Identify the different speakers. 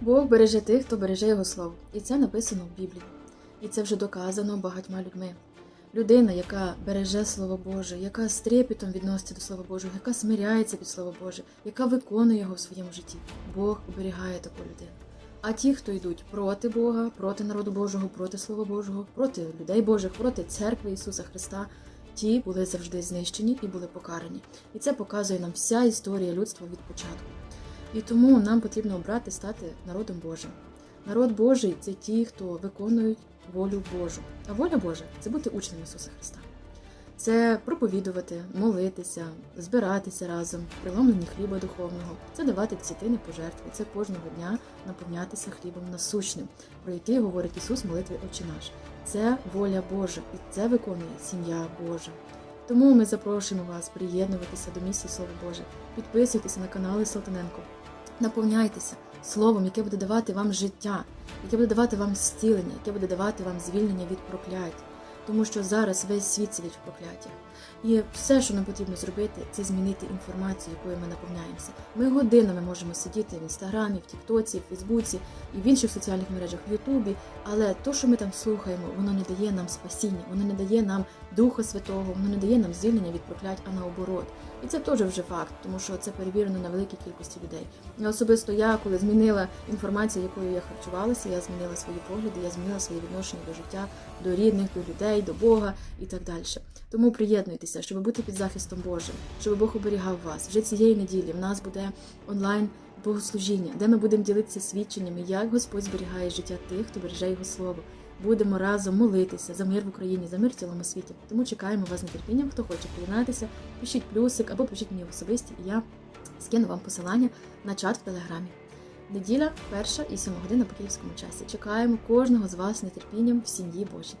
Speaker 1: Бог береже тих, хто береже його слово. І це написано в Біблії. І це вже доказано багатьма людьми. Людина, яка береже Слово Боже, яка з трепетом відноситься до Слова Божого, яка смиряється під Слово Боже, яка виконує його в своєму житті. Бог оберігає таку людину. А ті, хто йдуть проти Бога, проти народу Божого, проти Слова Божого, проти людей Божих, проти церкви Ісуса Христа, ті були завжди знищені і були покарані. І це показує нам вся історія людства від початку. І тому нам потрібно обрати стати народом Божим. Народ Божий це ті, хто виконують волю Божу. А воля Божа це бути учнем Ісуса Христа. Це проповідувати, молитися, збиратися разом, приломлені хліба духовного, це давати десятини пожертви, це кожного дня наповнятися хлібом насущним, про який говорить Ісус в молитві Отче наш. Це воля Божа, і це виконує сім'я Божа. Тому ми запрошуємо вас приєднуватися до місії Слова Боже, підписуйтеся на канали Салтаненко, наповняйтеся словом, яке буде давати вам життя, яке буде давати вам зцілення, яке буде давати вам звільнення від проклять. Тому що зараз весь світ сидить в прокляттях. І все, що нам потрібно зробити, це змінити інформацію, якою ми наповняємося. Ми годинами можемо сидіти в інстаграмі, в Тіктоці, в Фейсбуці і в інших соціальних мережах, в Ютубі. Але то, що ми там слухаємо, воно не дає нам спасіння, воно не дає нам Духа Святого, воно не дає нам звільнення від проклять, а наоборот. І це теж вже факт, тому що це перевірено на великій кількості людей. І особисто я, коли змінила інформацію, якою я харчувалася, я змінила свої погляди, я змінила своє відношення до життя, до рідних, до людей, до Бога і так далі. Тому приєднуйтеся, щоб бути під захистом Божим, щоб Бог оберігав вас. Вже цієї неділі в нас буде онлайн богослужіння, де ми будемо ділитися свідченнями, як Господь зберігає життя тих, хто береже його слово. Будемо разом молитися за мир в Україні, за мир в цілому світі. Тому чекаємо вас нетерпінням. Хто хоче приєднатися, пишіть плюсик або пишіть мені особисті, і я скину вам посилання на чат в телеграмі. Неділя, перша і сьома година по київському часі. Чекаємо кожного з вас нетерпінням в сім'ї Божій.